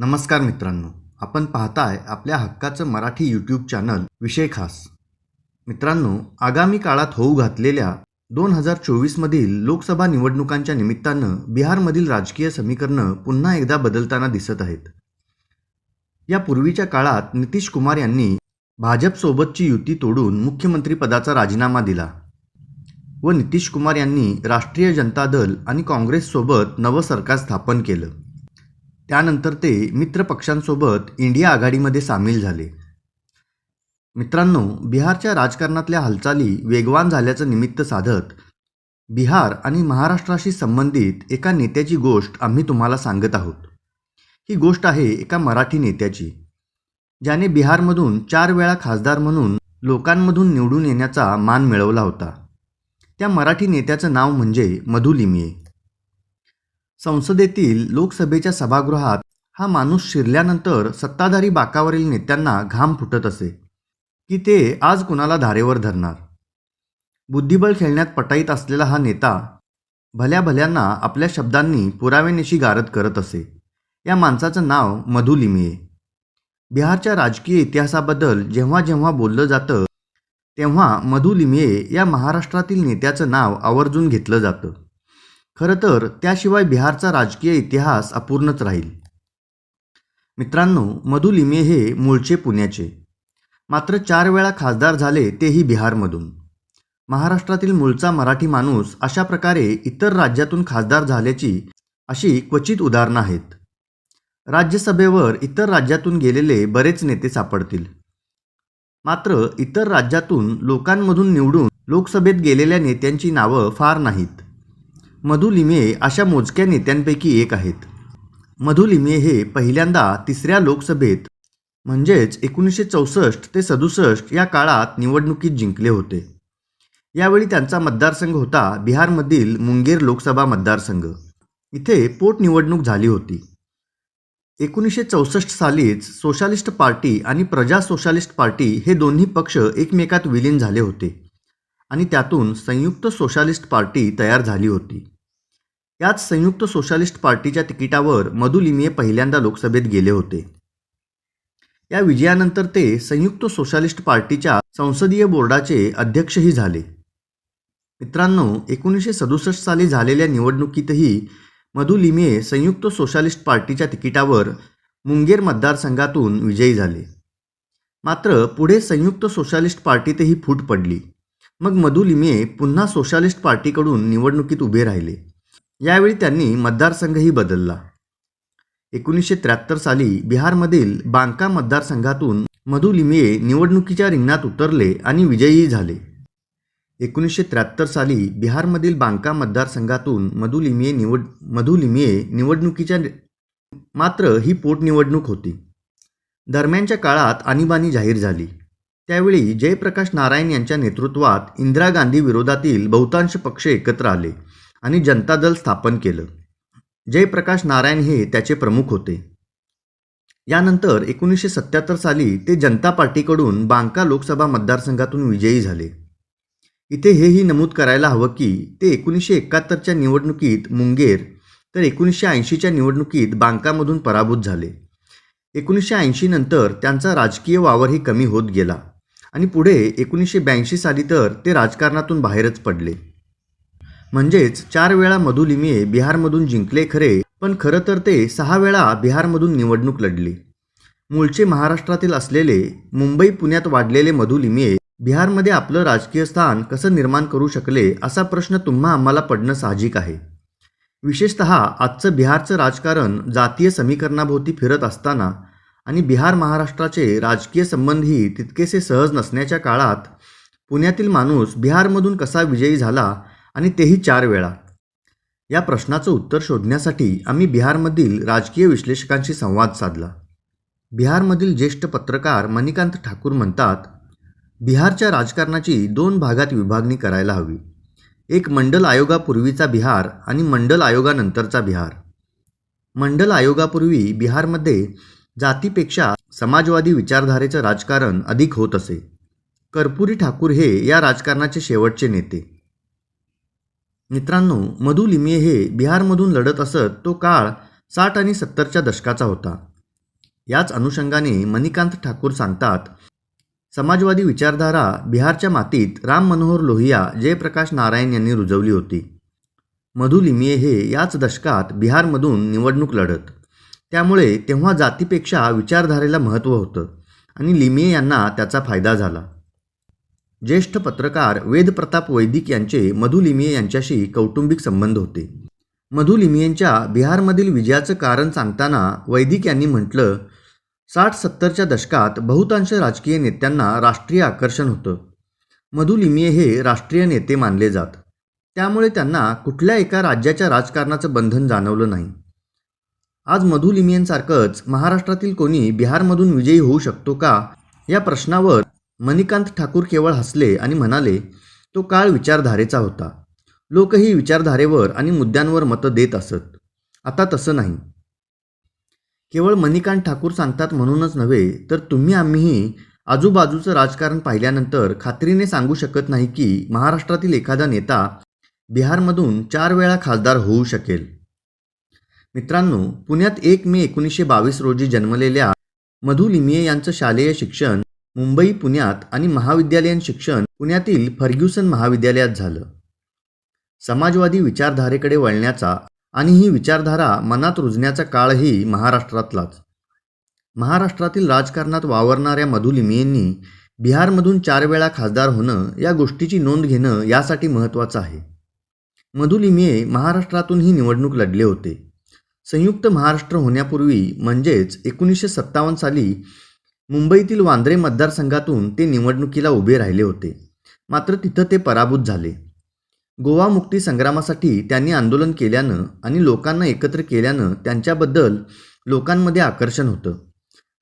नमस्कार मित्रांनो. आपण पाहताय आपल्या हक्काचं मराठी यूट्यूब चॅनल विषय खास. मित्रांनो आगामी काळात होऊ घातलेल्या दोन हजार चोवीसमधील लोकसभा निवडणुकांच्या निमित्तानं बिहारमधील राजकीय समीकरणं पुन्हा एकदा बदलताना दिसत आहेत. या पूर्वीच्या काळात नितीश कुमार यांनी भाजपसोबतची युती तोडून मुख्यमंत्रीपदाचा राजीनामा दिला. व नितीश कुमार यांनी राष्ट्रीय जनता दल आणि काँग्रेससोबत नवं सरकार स्थापन केलं. त्यानंतर ते मित्रपक्षांसोबत इंडिया आघाडीमध्ये सामील झाले. मित्रांनो बिहारच्या राजकारणातल्या हालचाली वेगवान झाल्याचं निमित्त साधत बिहार आणि महाराष्ट्राशी संबंधित एका नेत्याची गोष्ट आम्ही तुम्हाला सांगत आहोत. ही गोष्ट आहे एका मराठी नेत्याची ज्याने बिहारमधून चार वेळा खासदार म्हणून लोकांमधून निवडून येण्याचा मान मिळवला होता. त्या मराठी नेत्याचं नाव म्हणजे मधु लिमये संसदेतील लोकसभेच्या सभागृहात हा माणूस शिरल्यानंतर सत्ताधारी बाकावरील नेत्यांना घाम फुटत असे की ते आज कुणाला धारेवर धरणार? बुद्धिबळ खेळण्यात पटाईत असलेला हा नेता भल्या भल्यांना आपल्या शब्दांनी पुराव्यानिशी गारद करत असे. या माणसाचं नाव मधु लिमये. बिहारच्या राजकीय इतिहासाबद्दल जेव्हा जेव्हा बोललं जातं तेव्हा मधु लिमये या महाराष्ट्रातील नेत्याचं नाव आवर्जून घेतलं जातं. खरं तर त्याशिवाय बिहारचा राजकीय इतिहास अपूर्णच राहील. मित्रांनो मधु लिमे हे मूळचे पुण्याचे. मात्र चार वेळा खासदार झाले तेही बिहारमधून. महाराष्ट्रातील मूळचा मराठी माणूस अशा प्रकारे इतर राज्यातून खासदार झाल्याची अशी क्वचित उदाहरणं आहेत. राज्यसभेवर इतर राज्यातून गेलेले बरेच नेते सापडतील. मात्र इतर राज्यातून लोकांमधून निवडून लोकसभेत गेलेल्या नेत्यांची नावं फार नाहीत. मधु लिमये अशा मोजक्या नेत्यांपैकी एक आहेत. मधु लिमये हे पहिल्यांदा तिसऱ्या लोकसभेत म्हणजेच एकोणीसशे चौसष्ट ते सदुसष्ट या काळात निवडणुकीत जिंकले होते. यावेळी त्यांचा मतदारसंघ होता बिहारमधील मुंगेर लोकसभा मतदारसंघ. इथे पोटनिवडणूक झाली होती. एकोणीसशे चौसष्ट सालीच सोशालिस्ट पार्टी आणि प्रजा सोशालिस्ट पार्टी हे दोन्ही पक्ष एकमेकात विलीन झाले होते. आणि त्यातून संयुक्त सोशालिस्ट पार्टी तयार झाली होती. याच संयुक्त सोशालिस्ट पार्टीच्या तिकिटावर मधु लिमये पहिल्यांदा लोकसभेत गेले होते. या विजयानंतर ते संयुक्त सोशालिस्ट पार्टीच्या संसदीय बोर्डाचे अध्यक्षही झाले. मित्रांनो एकोणीसशे सदुसष्ट साली झालेल्या निवडणुकीतही मधु लिमये संयुक्त सोशालिस्ट पार्टीच्या तिकिटावर मुंगेर मतदारसंघातून विजयी झाले. मात्र पुढे संयुक्त सोशालिस्ट पार्टीतही फूट पडली. मग मधु लिमये पुन्हा सोशालिस्ट पार्टीकडून निवडणुकीत उभे राहिले. यावेळी त्यांनी मतदारसंघही बदलला. एकोणीसशे त्र्याहत्तर साली बिहारमधील बांका मतदारसंघातून मधु लिमये निवडणुकीच्या रिंगणात उतरले आणि विजयी झाले. एकोणीसशे त्र्याहत्तर साली बिहारमधील बांका मतदारसंघातून मधु लिमये निवड मधु लिमये निवडणुकीच्या मात्र ही पोटनिवडणूक होती. दरम्यानच्या काळात आणीबाणी जाहीर झाली. त्यावेळी जयप्रकाश नारायण यांच्या नेतृत्वात इंदिरा गांधी विरोधातील बहुतांश पक्ष एकत्र आले आणि जनता दल स्थापन केलं. जयप्रकाश नारायण हे त्याचे प्रमुख होते. यानंतर एकोणीसशे सत्याहत्तर साली ते जनता पार्टीकडून बांका लोकसभा मतदारसंघातून विजयी झाले. इथे हेही नमूद करायला हवं की ते एकोणीसशे एकाहत्तरच्या निवडणुकीत मुंगेर तर एकोणीसशे ऐंशीच्या निवडणुकीत बांकामधून पराभूत झाले. एकोणीसशे ऐंशी नंतर त्यांचा राजकीय वावरही कमी होत गेला. आणि पुढे एकोणीसशे ब्याऐंशी साली तर ते राजकारणातून बाहेरच पडले. म्हणजेच चार वेळा मधु लिमये बिहारमधून जिंकले खरे पण खरं तर ते सहा वेळा बिहारमधून निवडणूक लढली. मूळचे महाराष्ट्रातील असलेले मुंबई पुण्यात वाढलेले मधु लिमये बिहारमध्ये आपलं राजकीय स्थान कसं निर्माण करू शकले असा प्रश्न तुम्हा आम्हाला पडणं साहजिक आहे. विशेषत आजचं बिहारचं राजकारण जातीय समीकरणाभोवती फिरत असताना आणि बिहार महाराष्ट्राचे राजकीय संबंधही तितकेसे सहज नसण्याच्या काळात पुण्यातील माणूस बिहारमधून कसा विजयी झाला आणि तेही चार वेळा. या प्रश्नाचं उत्तर शोधण्यासाठी आम्ही बिहारमधील राजकीय विश्लेषकांशी संवाद साधला. बिहारमधील ज्येष्ठ पत्रकार मणिकांत ठाकूर म्हणतात बिहारच्या राजकारणाची दोन भागात विभागणी करायला हवी. एक मंडल आयोगापूर्वीचा बिहार आणि मंडल आयोगानंतरचा बिहार. मंडल आयोगापूर्वी बिहारमध्ये जातीपेक्षा समाजवादी विचारधारेचं राजकारण अधिक होत असे. कर्पुरी ठाकूर हे या राजकारणाचे शेवटचे नेते. मित्रांनो मधु लिमये हे बिहारमधून लढत असत तो काळ साठ आणि सत्तरच्या दशकाचा होता. याच अनुषंगाने मणिकांत ठाकूर सांगतात समाजवादी विचारधारा बिहारच्या मातीत राम मनोहर लोहिया जयप्रकाश नारायण यांनी रुजवली होती. मधु लिमिये हे याच दशकात बिहारमधून निवडणूक लढत. त्यामुळे तेव्हा जातीपेक्षा विचारधारेला महत्त्व होतं आणि लिमिये यांना त्याचा फायदा झाला. ज्येष्ठ पत्रकार वेदप्रताप वैदिक यांचे मधु लिमिये यांच्याशी कौटुंबिक संबंध होते. मधु लिमियेंच्या बिहारमधील विजयाचं कारण सांगताना वैदिक यांनी म्हटलं साठ सत्तरच्या दशकात बहुतांश राजकीय नेत्यांना राष्ट्रीय आकर्षण होतं. मधु लिमिये हे राष्ट्रीय नेते मानले जात. त्यामुळे त्यांना कुठल्या एका राज्याच्या राजकारणाचं बंधन जाणवलं नाही. आज मधु लिमियनसारखंच महाराष्ट्रातील कोणी बिहारमधून विजयी होऊ शकतो का? या प्रश्नावर मणिकांत ठाकूर केवळ हसले आणि म्हणाले तो काळ विचारधारेचा होता. लोकही विचारधारेवर आणि मुद्द्यांवर मतं देत असत. आता तसं नाही. केवळ मणिकांत ठाकूर सांगतात म्हणूनच नव्हे तर तुम्ही आम्हीही आजूबाजूचं राजकारण पाहिल्यानंतर खात्रीने सांगू शकत नाही की महाराष्ट्रातील एखादा नेता बिहारमधून चार वेळा खासदार होऊ शकेल. मित्रांनो पुण्यात एक मे एकोणीसशे बावीस रोजी जन्मलेल्या मधु लिमिये यांचं शालेय शिक्षण मुंबई पुण्यात आणि महाविद्यालयीन शिक्षण पुण्यातील फर्ग्युसन महाविद्यालयात झालं. समाजवादी विचारधारेकडे वळण्याचा आणि ही विचारधारा मनात रुजण्याचा काळही महाराष्ट्रातलाच. महाराष्ट्रातील राजकारणात वावरणाऱ्या मधु लिमियेंनी बिहारमधून चार वेळा खासदार होणं या गोष्टीची नोंद घेणं यासाठी महत्त्वाचं आहे. मधु लिमिये महाराष्ट्रातूनही निवडणूक लढले होते. संयुक्त महाराष्ट्र होण्यापूर्वी म्हणजेच एकोणीसशे सत्तावन्न साली मुंबईतील वांद्रे मतदारसंघातून ते निवडणुकीला उभे राहिले होते. मात्र तिथं ते पराभूत झाले. गोवा मुक्ती संग्रामासाठी त्यांनी आंदोलन केल्यानं आणि लोकांना एकत्र केल्यानं त्यांच्याबद्दल लोकांमध्ये आकर्षण होतं.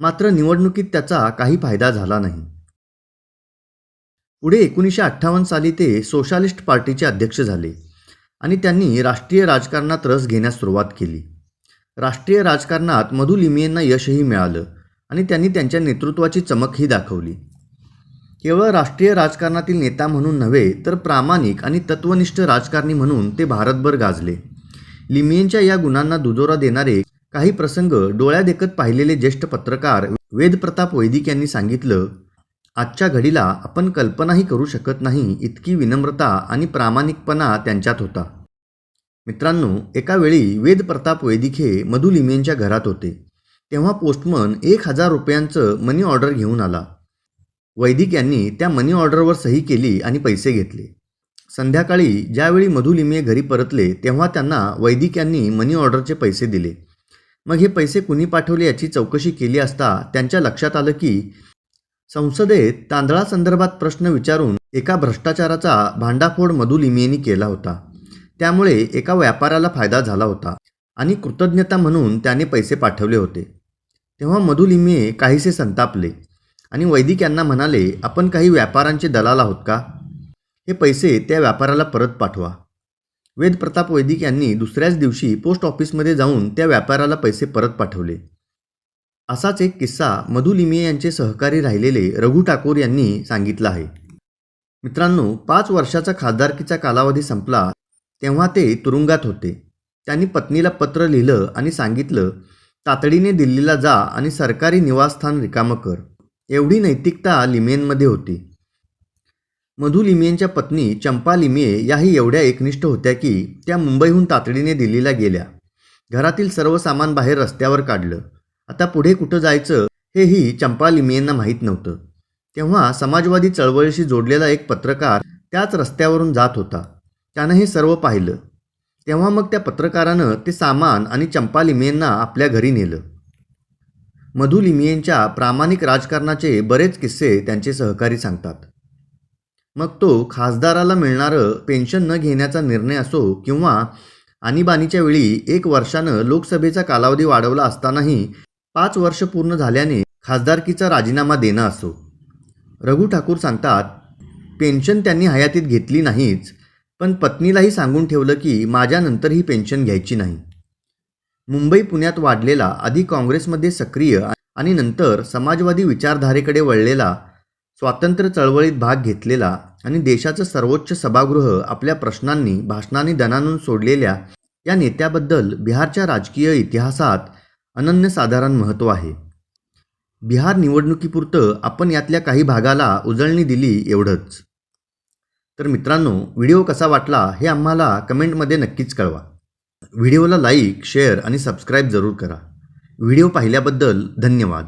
मात्र निवडणुकीत त्याचा काही फायदा झाला नाही. पुढे एकोणीसशे अठ्ठावन्न साली ते सोशालिस्ट पार्टीचे अध्यक्ष झाले आणि त्यांनी राष्ट्रीय राजकारणात रस घेण्यास सुरुवात केली. राष्ट्रीय राजकारणात मधु लिमियेंना यशही मिळालं आणि त्यांनी त्यांच्या नेतृत्वाची चमकही दाखवली. केवळ राष्ट्रीय राजकारणातील नेता म्हणून नव्हे तर प्रामाणिक आणि तत्वनिष्ठ राजकारणी म्हणून ते भारतभर गाजले. लिमियेंच्या या गुणांना दुजोरा देणारे काही प्रसंग डोळ्यादेखत पाहिलेले ज्येष्ठ पत्रकार वेदप्रताप वैदिक यांनी सांगितलं आजच्या घडीला आपण कल्पनाही करू शकत नाही इतकी विनम्रता आणि प्रामाणिकपणा त्यांच्यात होता. मित्रांनो एका वेळी वेदप्रताप वैदिक हे मधु घरात होते. तेव्हा पोस्टमन एक हजार रुपयांचं मनी ऑर्डर घेऊन आला. वैदिक यांनी त्या मनी ऑर्डरवर सही केली आणि पैसे घेतले. संध्याकाळी ज्यावेळी मधुलिमे घरी परतले तेव्हा त्यांना वैदिक यांनी मनी ऑर्डरचे पैसे दिले. मग हे पैसे कुणी पाठवले याची चौकशी केली असता त्यांच्या लक्षात आलं की संसदेत तांदळासंदर्भात प्रश्न विचारून एका भ्रष्टाचाराचा भांडाफोड मधु लिमियेंनी केला होता. त्यामुळे एका व्यापाऱ्याला फायदा झाला होता आणि कृतज्ञता म्हणून त्याने पैसे पाठवले होते. तेव्हा मधु काहीसे संतापले आणि वैदिक यांना म्हणाले आपण काही व्यापाऱ्यांचे दलाल आहोत का? हे पैसे त्या व्यापाऱ्याला परत पाठवा. वेदप्रताप वैदिक यांनी दुसऱ्याच दिवशी पोस्ट ऑफिसमध्ये जाऊन त्या व्यापाऱ्याला पैसे परत पाठवले. असाच एक किस्सा मधु लिमिये यांचे सहकारी राहिलेले रघु ठाकूर यांनी सांगितला आहे. मित्रांनो पाच वर्षाचा खासदारकीचा कालावधी संपला तेव्हा ते तुरुंगात होते. त्यांनी पत्नीला पत्र लिहिलं आणि सांगितलं तातडीने दिल्लीला जा आणि सरकारी निवासस्थान रिकामं कर. एवढी नैतिकता लिमियनमध्ये होती. मधु लिमियनच्या पत्नी चंपा लिमिये याही एवढ्या एकनिष्ठ होत्या की त्या मुंबईहून तातडीने दिल्लीला गेल्या. घरातील सर्व सामान बाहेर रस्त्यावर काढलं. आता पुढे कुठं जायचं हेही चंपा लिमियेंना माहीत नव्हतं. तेव्हा समाजवादी चळवळीशी जोडलेला एक पत्रकार त्याच रस्त्यावरून जात होता. त्यानं हे सर्व पाहिलं. तेव्हा मग त्या पत्रकारानं ते सामान आणि चंपा लिमियेंना आपल्या घरी नेलं. मधु लिमियेंच्या प्रामाणिक राजकारणाचे बरेच किस्से त्यांचे सहकारी सांगतात. मग तो खासदाराला मिळणारं पेन्शन न घेण्याचा निर्णय असो किंवा आणीबाणीच्या वेळी एक वर्षानं लोकसभेचा कालावधी वाढवला असतानाही पाच वर्ष पूर्ण झाल्याने खासदारकीचा राजीनामा देणं असो. रघु ठाकूर सांगतात पेन्शन त्यांनी हयातीत घेतली नाहीच. पण पत्नीलाही सांगून ठेवलं की माझ्यानंतर ही पेन्शन घ्यायची नाही. मुंबई पुण्यात वाढलेला आधी काँग्रेसमध्ये सक्रिय आणि नंतर समाजवादी विचारधारेकडे वळलेला स्वातंत्र्य चळवळीत भाग घेतलेला आणि देशाचं सर्वोच्च सभागृह आपल्या प्रश्नांनी भाषणांनी दणानून सोडलेल्या या नेत्याबद्दल बिहारच्या राजकीय इतिहासात अनन्यसाधारण महत्त्व आहे. बिहार निवडणुकीपुरतं आपण यातल्या काही भागाला उजळणी दिली एवढंच. तर मित्रांनो व्हिडिओ कसा वाटला हे आम्हाला कमेंटमध्ये नक्कीच कळवा. व्हिडिओला लाईक शेअर आणि सबस्क्राईब जरूर करा. व्हिडिओ पाहिल्याबद्दल धन्यवाद.